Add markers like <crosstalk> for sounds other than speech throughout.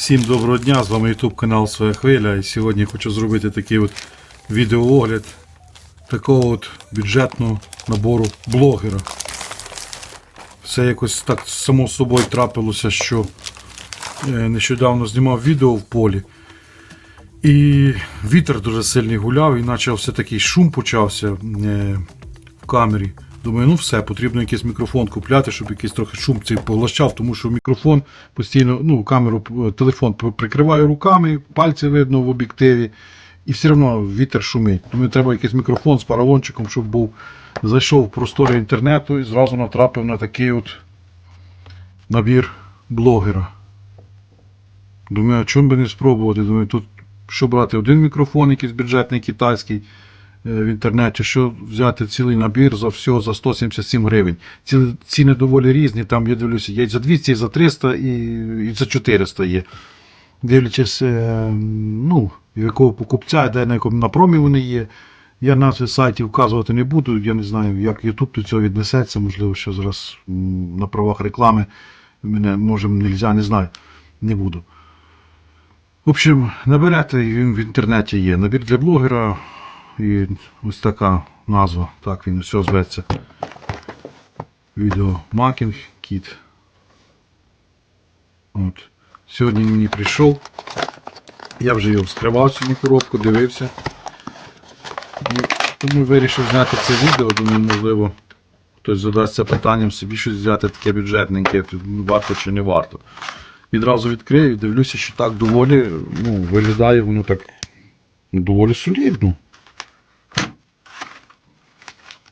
Всім доброго дня, з вами YouTube канал Своя Хвиля. І сьогодні хочу зробити такий от відеоогляд такого от бюджетного набору блогера. Все якось так само собою трапилося, що е, нещодавно знімав відео в полі. І вітер дуже сильний гуляв, і почався такий шум почався е, в камері. Думаю, ну все, потрібно якийсь мікрофон купляти, щоб якийсь трохи шум цей поглощав, тому що мікрофон постійно, ну, камеру, е, телефон прикриваю руками, пальці видно в об'єктиві, і все одно вітер шумить. Тому треба якийсь мікрофон з паралончиком, щоб був. Зайшов в простори інтернету і зразу натрапив на такий от набір блогера. Думаю, а чому би не спробувати? Думаю, тут що брати один мікрофон, якийсь бюджетний китайський в інтернеті, що взяти цілий набір за всього за 177 гривень. Ці ціни доволі різні, там я дивлюся, є і за 200, і за 300, і, і за 400 є. Дивлячись, е, ну, якого покупця, де на якому напромі вони є. Я назви сайтів вказувати не буду, я не знаю, як YouTube до цього віднесеться, можливо, що зараз на правах реклами мене може нельзя, не знаю, не буду. В общем, наберете, він в інтернеті є. Набір для блогера і ось така назва. Так він все зветься. Відео Кіт. От. Сьогодні мені прийшов. Я вже його вскривав цю коробку, дивився. Ну, Тому вирішив зняти це відео, думаю, можливо, хтось задасться питанням собі щось взяти таке бюджетненьке, варто чи не варто. Відразу відкрию, дивлюся, що так доволі, ну, виглядає воно так доволі солідно.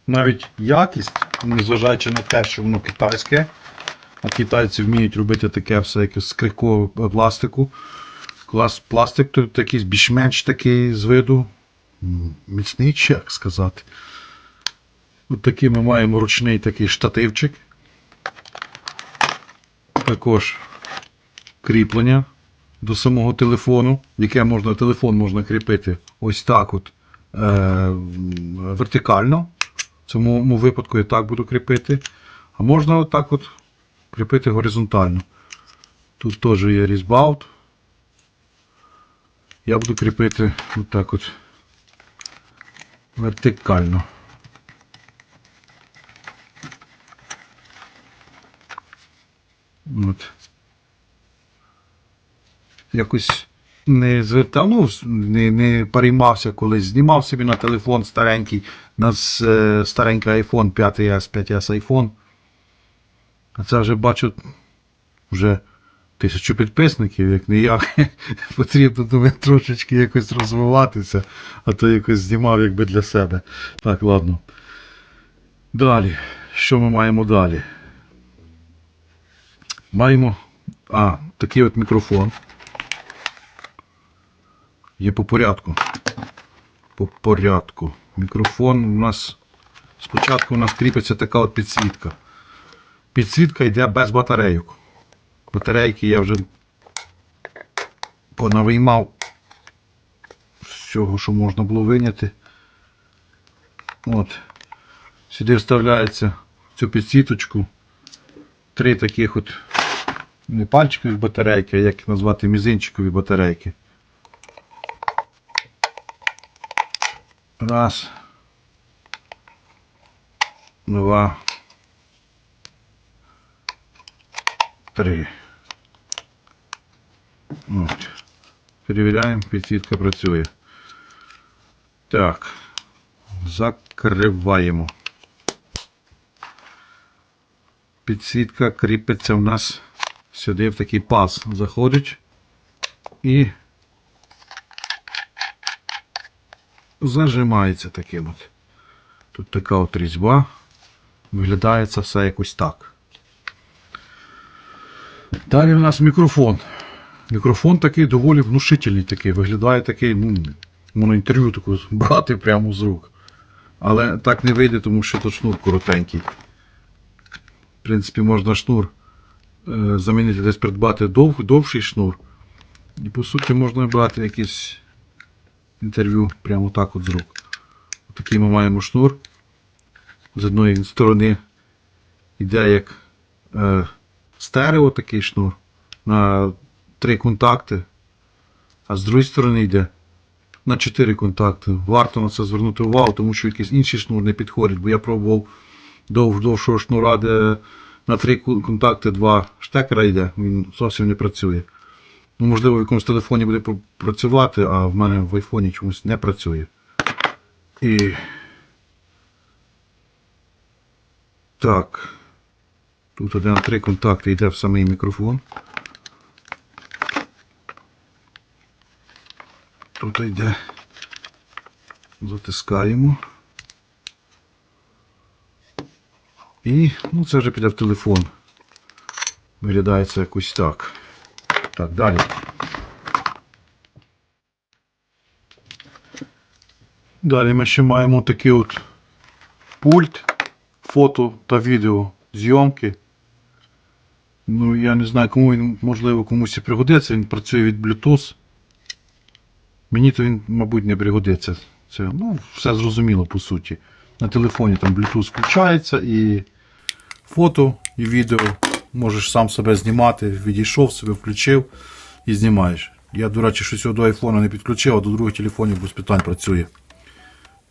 Навіть якість, незважаючи на те, що воно китайське, а китайці вміють робити таке все якесь з крихкого пластику. Клас пластик тут такий більш-менш такий з виду. Міцний, чи як сказати. От такий ми маємо ручний такий штативчик. Також кріплення до самого телефону, яке можна, телефон можна кріпити ось так от е, вертикально. В цьому випадку я так буду кріпити. А можна отак от кріпити горизонтально. Тут теж є різьба. Я буду кріпити отак от вертикально. От. Якось не звертав, ну, не, не переймався колись. Знімав собі на телефон старенький, у нас е, старенький iPhone 5S, 5S iPhone. А це вже бачу вже тисячу підписників, як не я. <laughs> Потрібно думаю, трошечки якось розвиватися, а то якось знімав якби для себе. Так, ладно. Далі. Що ми маємо далі? Маємо. А, такий от мікрофон. Є по порядку. По порядку. Мікрофон у нас. Спочатку у нас кріпиться така от підсвітка. Підсвітка йде без батарейок. Батарейки я вже понавиймав всього, що можна було виняти. От. Сюди вставляється цю підсвіточку три таких от не пальчикові батарейки, а як назвати мізинчикові батарейки. Раз. Два. Три. От. Перевіряємо, підсвітка працює. Так. Закриваємо. Підсвітка кріпиться в нас сюди в такий паз. Заходить і зажимається таким от. Тут така от різьба. Виглядає це все якось так. Далі у нас мікрофон. Мікрофон такий доволі внушительний такий. Виглядає такий, ну, можна інтерв'ю таку брати прямо з рук. Але так не вийде, тому що тут шнур коротенький. В принципі, можна шнур е, замінити десь придбати дов, довший шнур. І по суті можна брати якесь інтерв'ю прямо так от з рук. Такий ми маємо шнур. З одної сторони йде як е, стерео такий шнур. На три контакти, а з другої сторони йде на 4 контакти. Варто на це звернути увагу, тому що якийсь інший шнур не підходить, бо я пробував довж довшого шнура, де на три контакти два штекера йде, він зовсім не працює. Ну, можливо, в якомусь телефоні буде працювати, а в мене в айфоні чомусь не працює. І. Так. Тут один три контакти йде в самий мікрофон. Тут йде. Затискаємо. І ну, це вже піде в телефон. Виглядає це якось так. Так, далі. Далі ми ще маємо такий от пульт фото та відео зйомки. Ну, я не знаю, кому він, можливо, комусь і пригодиться. Він працює від Bluetooth. Мені то він, мабуть, не пригодиться. Це, ну, все зрозуміло по суті. На телефоні там Bluetooth включається і фото, і відео. Можеш сам себе знімати, відійшов себе, включив і знімаєш. Я, до речі, що цього до айфона не підключив, а до других телефонів без питань працює.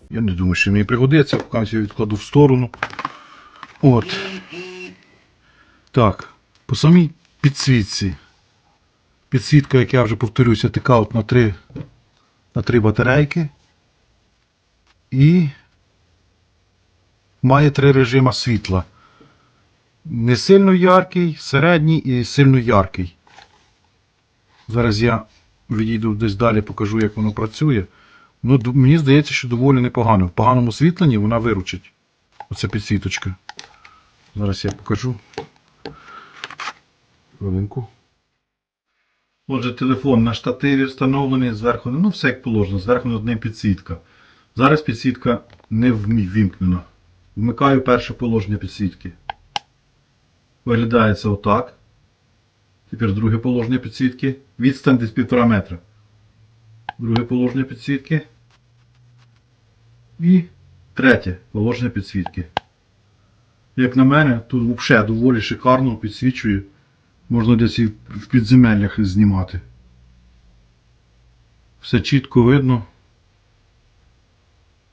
Я не думаю, що мені пригодиться, поки я відкладу в сторону. От. Так, по самій підсвітці. Підсвітка, як я вже повторюся, така от на три, на три батарейки. І має три режима світла. Не сильно яркий, середній і сильно яркий. Зараз я відійду десь далі, покажу, як воно працює. Ну, мені здається, що доволі непогано. В поганому освітленні вона виручить. Оця підсвіточка. Зараз я покажу. Хвилинку. Отже, телефон на штативі встановлений, зверху, ну все як положено, зверху над підсвітка. Зараз підсвітка не ввімкнена. Вмикаю перше положення підсвітки. Виглядає це отак. Тепер друге положення підсвітки. Відстань десь півтора метра. Друге положення підсвітки. І третє положення підсвітки. Як на мене, тут взагалі доволі шикарно підсвічує. Можна десь і в підземеллях знімати. Все чітко видно.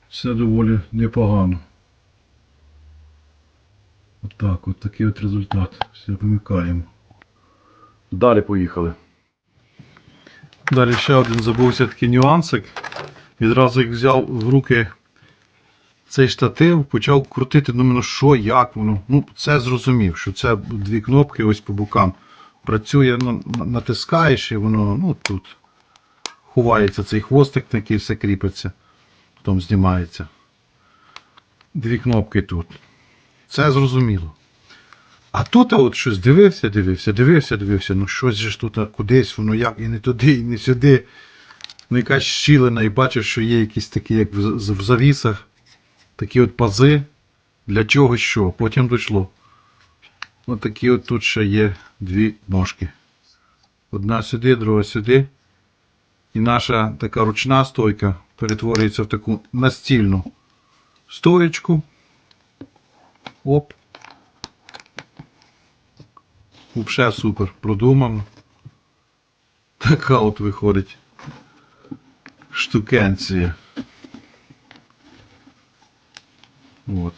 Все доволі непогано. Отак, от такий от результат. Все вимикаємо. Далі поїхали. Далі ще один забувся такий нюансик. Відразу як взяв в руки цей штатив, почав крутити, думаю, ну що, як воно. Ну, це зрозумів, що це дві кнопки ось по бокам. Працює, ну, натискаєш і воно, ну тут ховається цей хвостик, на який все кріпиться, потім знімається. Дві кнопки тут. Це зрозуміло. А тут от щось дивився, дивився, дивився, дивився. Ну щось же ж тут кудись, воно як і не туди, і не сюди. Ну якась щілина, і бачиш, що є якісь такі, як в, завісах, такі от пази. Для чого що? Потім дійшло. Ось такі от тут ще є дві ножки. Одна сюди, друга сюди. І наша така ручна стойка перетворюється в таку настільну стоєчку. Оп. Вообще супер, продумано. Така от виходить штукенція. От.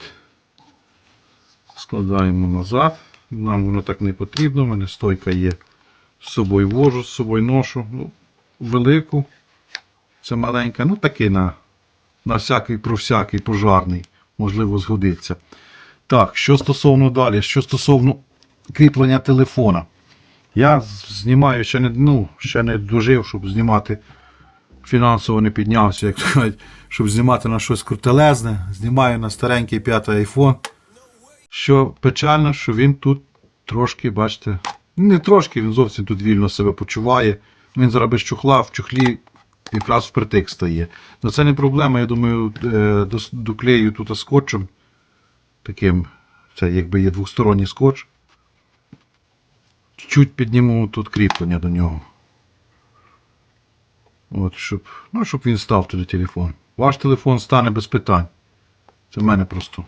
Складаємо назад. Нам воно так не потрібно. У мене стойка є. З собою вожу, з собою ношу. Ну, велику. Це маленька. Ну таки на, на всякий про всякий пожарний. Можливо, згодиться. Так, що стосовно далі, що стосовно кріплення телефона. Я знімаю ще не, ну, ще не дожив, щоб знімати фінансово не піднявся, як кажуть, щоб знімати на щось крутелезне. Знімаю на старенький п'ятий iPhone. Що печально, що він тут трошки, бачите, не трошки, він зовсім тут вільно себе почуває. Він зараз без чохла, в чохлі якраз впритик стає. Ну це не проблема, я думаю, е, доклею тут скотчем таким, це якби є двосторонній скотч. Чуть підніму тут кріплення до нього. От, щоб, ну, щоб він став туди телефон. Ваш телефон стане без питань. Це в мене просто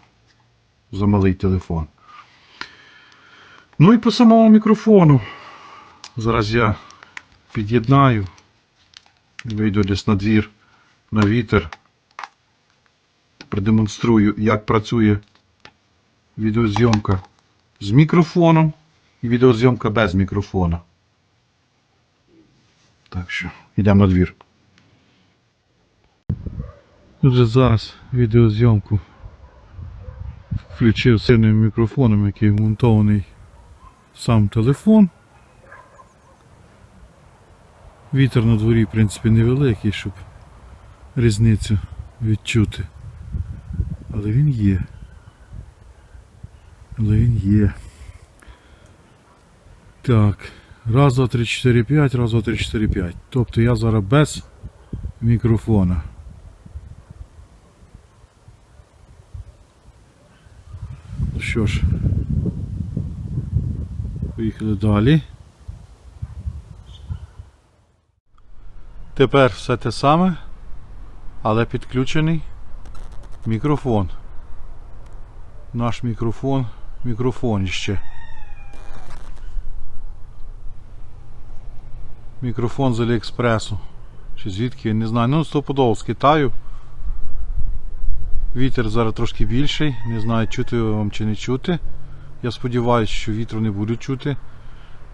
замалий телефон. Ну і по самому мікрофону. Зараз я під'єднаю. Вийду десь на двір, на вітер. Продемонструю, як працює відеозйомка з мікрофоном і відеозйомка без мікрофона. Так що, йдемо на двір. Отже, зараз відеозйомку включив сильним мікрофоном, який вмонтований сам телефон. Вітер на дворі, в принципі, невеликий, щоб різницю відчути. Але він є. Але він є. Так. Раз, два, три, чотири, п'ять, раз, два, три, чотири, п'ять. Тобто я зараз без мікрофона. Ну що ж, поїхали далі. Тепер все те саме, але підключений мікрофон. Наш мікрофон, мікрофон ще. Мікрофон з Аліекспресу. Чи звідки, я не знаю. Ну, стопудово з Китаю. Вітер зараз трошки більший, не знаю, чути вам чи не чути. Я сподіваюся, що вітру не буду чути.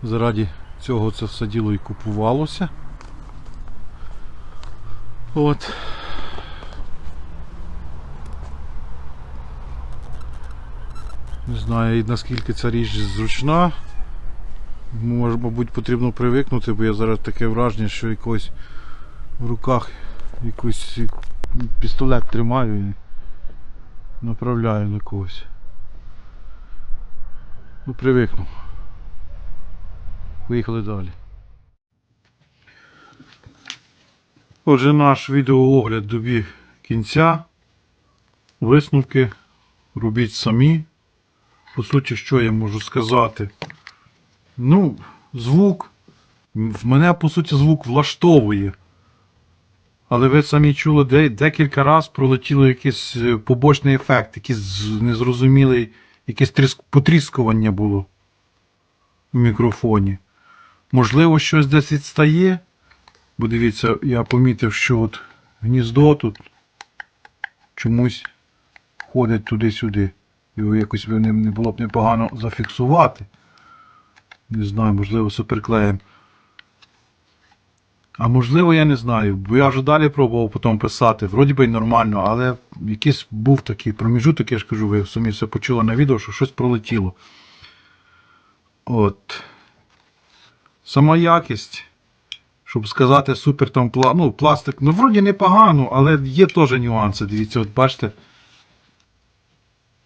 Заради цього це все діло і купувалося. От. Не знаю наскільки ця річ зручна. Може, мабуть, потрібно привикнути, бо я зараз таке враження, що якось в руках якийсь пістолет тримаю і направляю на когось. Ну, привикну. Поїхали далі. Отже, наш відеоогляд добіг кінця. Висновки робіть самі. По суті, що я можу сказати? Ну, звук. В мене, по суті, звук влаштовує. Але ви самі чули, де, декілька разів пролетіло якийсь е, побочний ефект, якийсь незрозумілий, якесь тріск, потріскування було в мікрофоні. Можливо, щось десь відстає. Бо дивіться, я помітив, що от гніздо тут чомусь ходить туди-сюди. Його якось не, було б непогано зафіксувати. Не знаю, можливо, суперклеєм. А можливо, я не знаю, бо я вже далі пробував потім писати. Вроді би нормально, але якийсь був такий проміжуток, я ж кажу, ви самі все почули на відео, що щось пролетіло. От. Сама якість, щоб сказати, супер там ну, пластик, ну вроді непогано, але є теж нюанси. Дивіться, от бачите.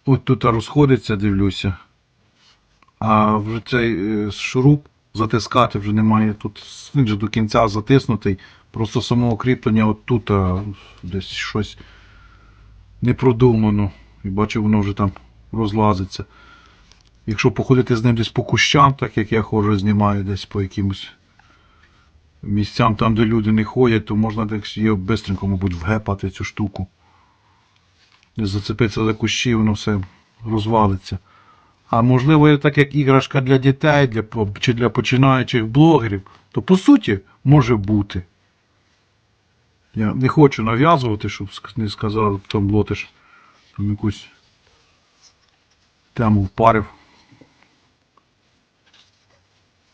От тут розходиться, дивлюся. А вже цей е, шуруп затискати вже немає. Тут він же до кінця затиснутий. Просто самого кріплення от тут а, десь щось не продумано. І бачу, воно вже там розлазиться. Якщо походити з ним десь по кущам, так як я ходжу, знімаю десь по якимось місцям, там, де люди не ходять, то можна десь її бистренько, мабуть, вгепати цю штуку. Десь зацепитися за кущі, воно все розвалиться. А можливо, так як іграшка для дітей для, чи для починаючих блогерів, то по суті може бути. Я не хочу нав'язувати, щоб не сказав там блотиш там якусь тему впарив.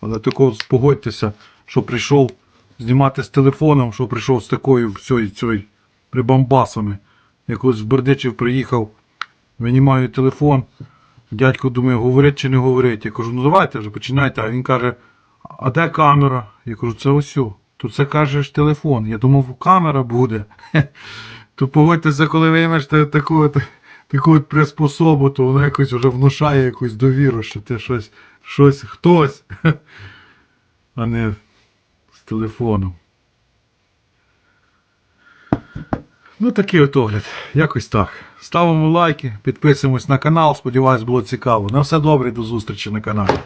Але такого погодьтеся, що прийшов знімати з телефоном, що прийшов з такою всьою прибамбасами. Якось з Бердичів приїхав, винімаю телефон. Дядько думає, говорить чи не говорить. Я кажу, ну давайте вже починайте. А він каже, а де камера? Я кажу, це ось. То це кажеш телефон. Я думав, камера буде. <laughs> То погодьтеся, коли виймеш таку, таку приспособу, то воно якось вже внушає якусь довіру, що ти щось, щось хтось, <laughs> а не з телефоном. Ну, такий от огляд. Якось так. Ставимо лайки, підписуємось на канал. Сподіваюсь, було цікаво. На все добре, до зустрічі на каналі.